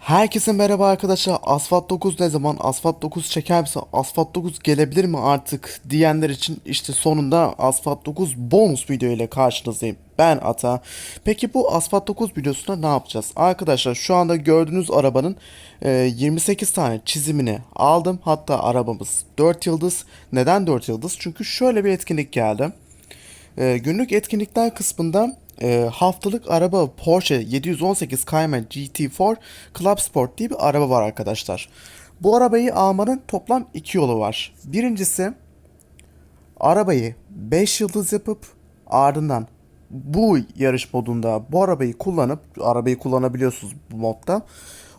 Herkese merhaba arkadaşlar. Asfalt 9 ne zaman? Asfalt 9 çeker misin? Asfalt 9 gelebilir mi artık diyenler için işte sonunda Asfalt 9 bonus video ile karşınızdayım. Ben Ata. Peki bu Asfalt 9 videosunda ne yapacağız? Arkadaşlar şu anda gördüğünüz arabanın e, 28 tane çizimini aldım. Hatta arabamız 4 yıldız. Neden 4 yıldız? Çünkü şöyle bir etkinlik geldi. Ee, günlük etkinlikler kısmında e, haftalık araba Porsche 718 Cayman GT4 Club Sport diye bir araba var arkadaşlar. Bu arabayı almanın toplam iki yolu var. Birincisi arabayı 5 yıldız yapıp ardından bu yarış modunda bu arabayı kullanıp arabayı kullanabiliyorsunuz bu modda.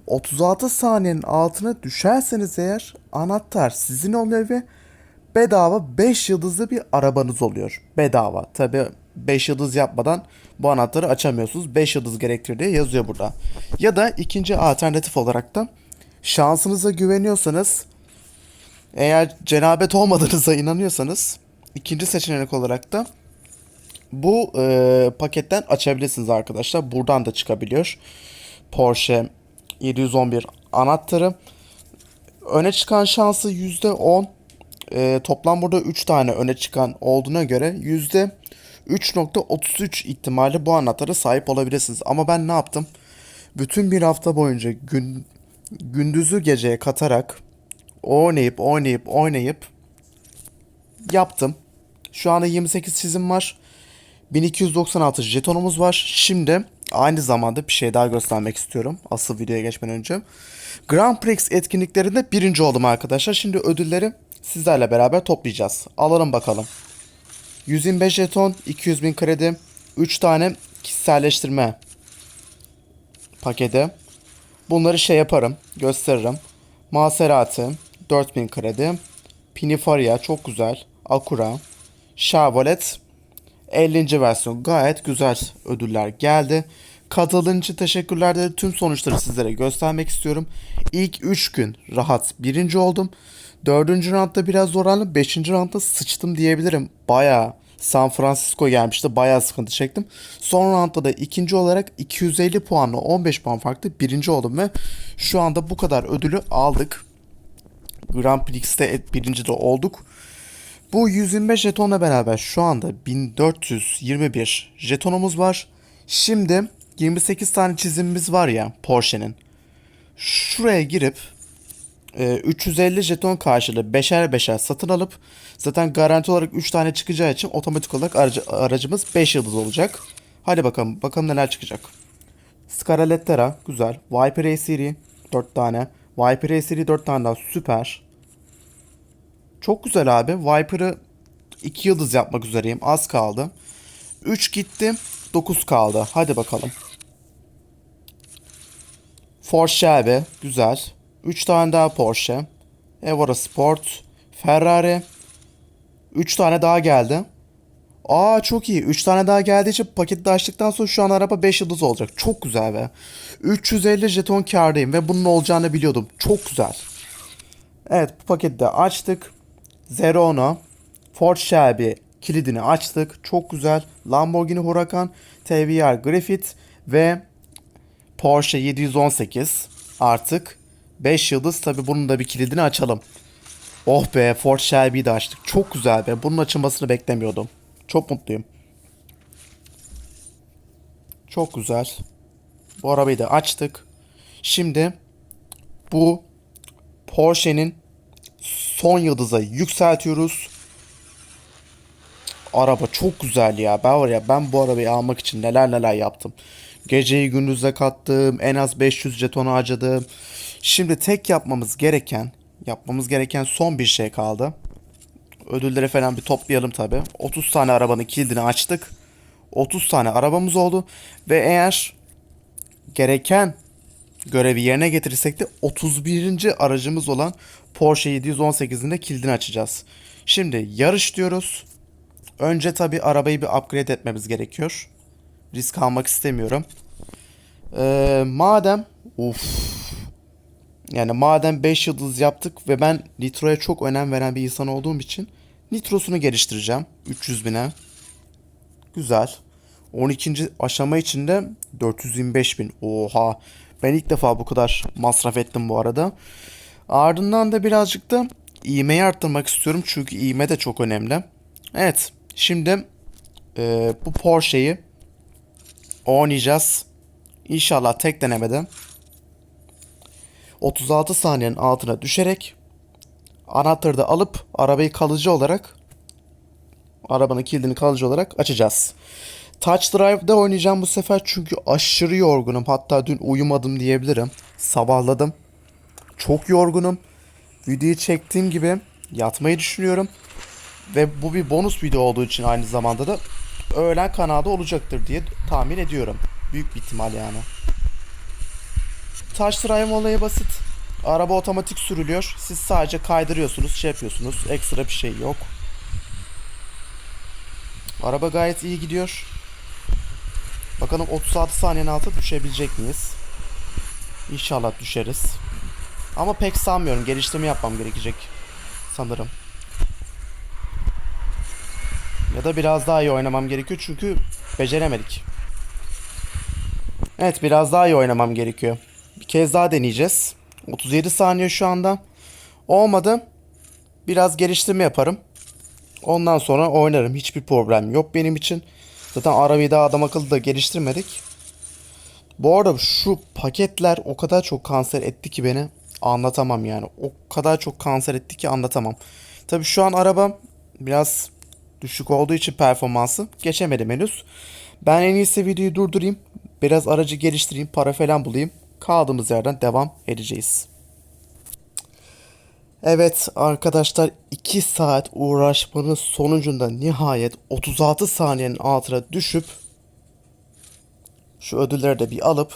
36 saniyenin altına düşerseniz eğer anahtar sizin oluyor ve bedava 5 yıldızlı bir arabanız oluyor. Bedava. Tabi 5 yıldız yapmadan bu anahtarı açamıyorsunuz. 5 yıldız gerektirir diye yazıyor burada. Ya da ikinci alternatif olarak da şansınıza güveniyorsanız eğer cenabet olmadığınıza inanıyorsanız ikinci seçenek olarak da bu e, paketten açabilirsiniz arkadaşlar. Buradan da çıkabiliyor. Porsche 711 anahtarı. Öne çıkan şansı %10. E, toplam burada 3 tane öne çıkan olduğuna göre %3.33 ihtimali bu anahtarı sahip olabilirsiniz. Ama ben ne yaptım? Bütün bir hafta boyunca gün, gündüzü geceye katarak oynayıp oynayıp oynayıp yaptım. Şu anda 28 çizim var. 1296 jetonumuz var. Şimdi aynı zamanda bir şey daha göstermek istiyorum. Asıl videoya geçmeden önce. Grand Prix etkinliklerinde birinci oldum arkadaşlar. Şimdi ödülleri sizlerle beraber toplayacağız. Alalım bakalım. 125 jeton, 200 bin kredi, 3 tane kişiselleştirme paketi. Bunları şey yaparım, gösteririm. Maserati, 4000 kredi. Pininfarina çok güzel. Acura, Chevrolet, 50. versiyon gayet güzel ödüller geldi. Katıldığın için teşekkürler de tüm sonuçları sizlere göstermek istiyorum. İlk 3 gün rahat birinci oldum. 4. roundda biraz zorlandım. 5. roundda sıçtım diyebilirim. Baya San Francisco gelmişti. Baya sıkıntı çektim. Son roundda da ikinci olarak 250 puanla 15 puan farklı birinci oldum ve şu anda bu kadar ödülü aldık. Grand Prix'te birinci de olduk. Bu 125 jetonla beraber şu anda 1421 jetonumuz var. Şimdi 28 tane çizimimiz var ya Porsche'nin. Şuraya girip e, 350 jeton karşılığı beşer beşer satın alıp zaten garanti olarak 3 tane çıkacağı için otomatik olarak aracı, aracımız 5 yıldız olacak. Hadi bakalım bakalım neler çıkacak. Scarlettera güzel. Viper A-Series 4 tane. Viper A-Series 4 tane daha süper. Çok güzel abi. Viper'ı 2 yıldız yapmak üzereyim. Az kaldı. 3 gitti. 9 kaldı. Hadi bakalım. Porsche Shelby. Güzel. 3 tane daha Porsche. Evora Sport. Ferrari. 3 tane daha geldi. Aa çok iyi. 3 tane daha geldiği için paketi açtıktan sonra şu an araba 5 yıldız olacak. Çok güzel be. 350 jeton kârdayım ve bunun olacağını biliyordum. Çok güzel. Evet bu paketi de açtık. Zerona, Ford Shelby kilidini açtık. Çok güzel. Lamborghini Huracan, TVR Griffith ve Porsche 718 artık 5 yıldız. Tabi bunun da bir kilidini açalım. Oh be Ford Shelby'yi de açtık. Çok güzel be. Bunun açılmasını beklemiyordum. Çok mutluyum. Çok güzel. Bu arabayı da açtık. Şimdi bu Porsche'nin son yıldıza yükseltiyoruz. Araba çok güzel ya. Ben var ya ben bu arabayı almak için neler neler yaptım. Geceyi gündüze kattım. En az 500 jeton harcadım. Şimdi tek yapmamız gereken yapmamız gereken son bir şey kaldı. Ödülleri falan bir toplayalım tabi. 30 tane arabanın kilidini açtık. 30 tane arabamız oldu. Ve eğer gereken görevi yerine getirirsek de 31. aracımız olan Porsche 718'in de kilidini açacağız. Şimdi yarış diyoruz. Önce tabi arabayı bir upgrade etmemiz gerekiyor. Risk almak istemiyorum. Ee, madem uf yani madem 5 yıldız yaptık ve ben nitroya çok önem veren bir insan olduğum için nitrosunu geliştireceğim 300 bine. Güzel. 12. aşama içinde 425 bin. Oha. Ben ilk defa bu kadar masraf ettim bu arada. Ardından da birazcık da iğmeyi arttırmak istiyorum. Çünkü iğme de çok önemli. Evet. Şimdi e, bu Porsche'yi oynayacağız. İnşallah tek denemede 36 saniyenin altına düşerek anahtarı da alıp arabayı kalıcı olarak arabanın kilidini kalıcı olarak açacağız. Touch Drive'da oynayacağım bu sefer çünkü aşırı yorgunum. Hatta dün uyumadım diyebilirim. Sabahladım. Çok yorgunum. Videoyu çektiğim gibi yatmayı düşünüyorum. Ve bu bir bonus video olduğu için aynı zamanda da öğlen kanalda olacaktır diye tahmin ediyorum. Büyük bir ihtimal yani. Touch Drive olayı basit. Araba otomatik sürülüyor. Siz sadece kaydırıyorsunuz, şey yapıyorsunuz. Ekstra bir şey yok. Araba gayet iyi gidiyor. Bakalım 36 saniyenin altına düşebilecek miyiz? İnşallah düşeriz. Ama pek sanmıyorum. Geliştirme yapmam gerekecek. Sanırım. Ya da biraz daha iyi oynamam gerekiyor çünkü beceremedik. Evet biraz daha iyi oynamam gerekiyor. Kez daha deneyeceğiz. 37 saniye şu anda. Olmadı. Biraz geliştirme yaparım. Ondan sonra oynarım. Hiçbir problem yok benim için. Zaten arabayı daha adam akıllı da geliştirmedik. Bu arada şu paketler o kadar çok kanser etti ki beni anlatamam yani. O kadar çok kanser etti ki anlatamam. Tabi şu an araba biraz düşük olduğu için performansı geçemedim henüz. Ben en iyisi videoyu durdurayım. Biraz aracı geliştireyim, para falan bulayım. Kaldığımız yerden devam edeceğiz. Evet arkadaşlar 2 saat uğraşmanın sonucunda nihayet 36 saniyenin altına düşüp şu ödülleri de bir alıp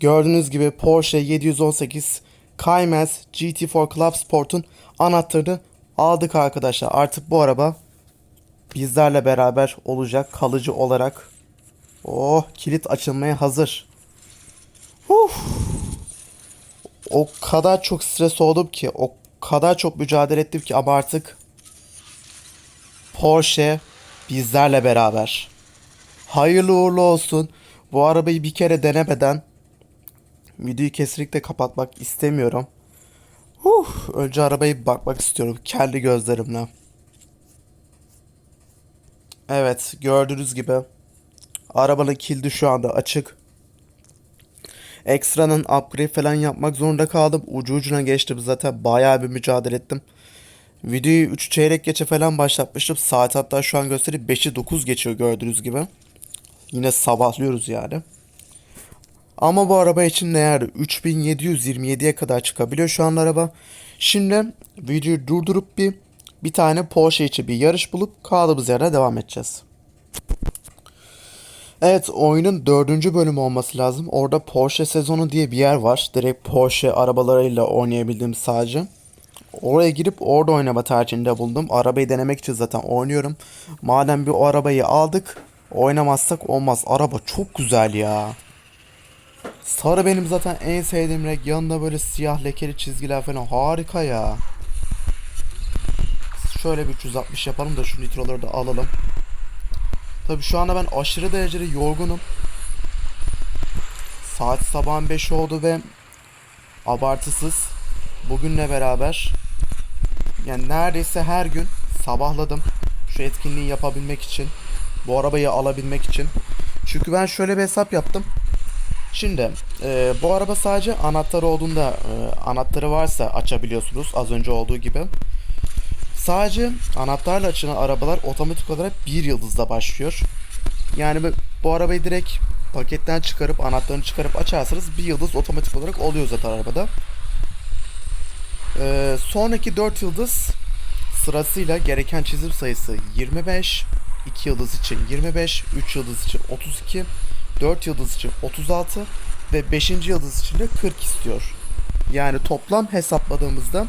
gördüğünüz gibi Porsche 718 Cayman GT4 Club Sport'un anahtarını aldık arkadaşlar. Artık bu araba bizlerle beraber olacak kalıcı olarak. Oh kilit açılmaya hazır. Uf. O kadar çok stres oldum ki o kadar çok mücadele ettim ki ama artık Porsche bizlerle beraber. Hayırlı uğurlu olsun. Bu arabayı bir kere denemeden videoyu kesinlikle kapatmak istemiyorum. Huh, önce arabayı bakmak istiyorum kendi gözlerimle. Evet gördüğünüz gibi arabanın kilidi şu anda açık. Ekstranın upgrade falan yapmak zorunda kaldım. Ucu ucuna geçtim zaten bayağı bir mücadele ettim. Videoyu 3 çeyrek geçe falan başlatmıştım. Saat hatta şu an gösterip 5'i 9 geçiyor gördüğünüz gibi. Yine sabahlıyoruz yani. Ama bu araba için değerli 3727'ye kadar çıkabiliyor şu an araba. Şimdi videoyu durdurup bir bir tane Porsche için bir yarış bulup kaldığımız yerden devam edeceğiz. Evet oyunun dördüncü bölümü olması lazım. Orada Porsche sezonu diye bir yer var. Direkt Porsche arabalarıyla oynayabildiğim sadece. Oraya girip orada oynama tercihinde buldum. Arabayı denemek için zaten oynuyorum. Madem bir o arabayı aldık oynamazsak olmaz. Araba çok güzel ya. Sarı benim zaten en sevdiğim renk. Yanında böyle siyah lekeli çizgiler falan harika ya. Şöyle bir 360 yapalım da şu nitroları da alalım. Tabi şu anda ben aşırı derecede yorgunum. Saat sabahın 5 oldu ve abartısız bugünle beraber yani neredeyse her gün sabahladım şu etkinliği yapabilmek için bu arabayı alabilmek için. Çünkü ben şöyle bir hesap yaptım. Şimdi e, bu araba sadece anahtarı olduğunda e, anahtarı varsa açabiliyorsunuz az önce olduğu gibi Sadece anahtarla açılan arabalar otomatik olarak bir yıldızla başlıyor. Yani bu, arabayı direkt paketten çıkarıp anahtarını çıkarıp açarsanız bir yıldız otomatik olarak oluyor zaten arabada. Ee, sonraki 4 yıldız sırasıyla gereken çizim sayısı 25, 2 yıldız için 25, 3 yıldız için 32, 4 yıldız için 36 ve 5. yıldız için de 40 istiyor. Yani toplam hesapladığımızda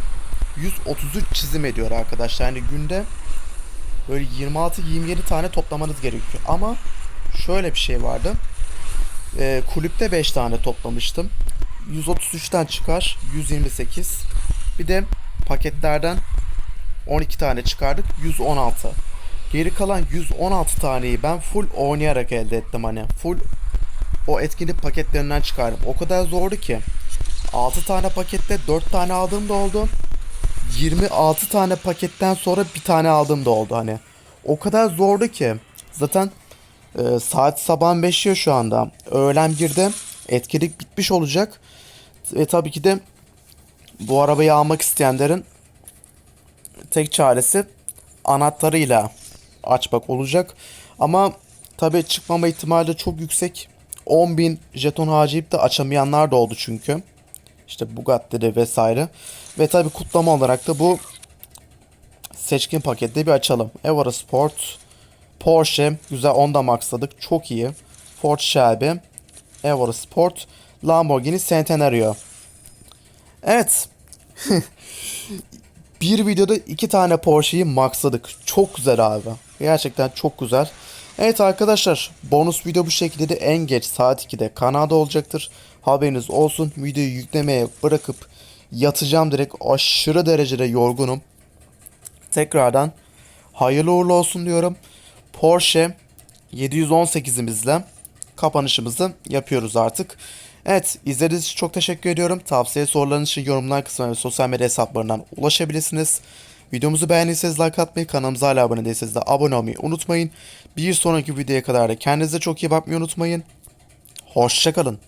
133 çizim ediyor arkadaşlar. Yani günde böyle 26-27 tane toplamanız gerekiyor. Ama şöyle bir şey vardı. Ee, kulüpte 5 tane toplamıştım. 133'ten çıkar 128. Bir de paketlerden 12 tane çıkardık 116. Geri kalan 116 taneyi ben full oynayarak elde ettim hani. Full o etkinlik paketlerinden çıkardım. O kadar zordu ki 6 tane pakette 4 tane aldığım da oldu. 26 tane paketten sonra bir tane aldığım da oldu hani. O kadar zordu ki zaten e, saat sabahın 5'i şu anda. Öğlen 1'de etkinlik bitmiş olacak. Ve tabii ki de bu arabayı almak isteyenlerin tek çaresi anahtarıyla açmak olacak. Ama tabii çıkmama ihtimali çok yüksek. 10.000 jeton harcayıp da açamayanlar da oldu çünkü. İşte Bugatti'de vesaire. Ve tabii kutlama olarak da bu seçkin pakette bir açalım. Evora Sport, Porsche, güzel onda maxladık. Çok iyi. Ford Shelby, Evora Sport, Lamborghini Centenario. Evet. bir videoda iki tane Porsche'yi maxladık. Çok güzel abi. Gerçekten çok güzel. Evet arkadaşlar bonus video bu şekilde de en geç saat 2'de kanalda olacaktır. Haberiniz olsun. Videoyu yüklemeye bırakıp yatacağım direkt. Aşırı derecede yorgunum. Tekrardan hayırlı uğurlu olsun diyorum. Porsche 718'imizle kapanışımızı yapıyoruz artık. Evet izlediğiniz için çok teşekkür ediyorum. Tavsiye sorularınız için yorumlar kısmına ve sosyal medya hesaplarından ulaşabilirsiniz. Videomuzu beğendiyseniz like atmayı, kanalımıza hala abone değilseniz de abone olmayı unutmayın. Bir sonraki videoya kadar da kendinize çok iyi bakmayı unutmayın. Hoşçakalın.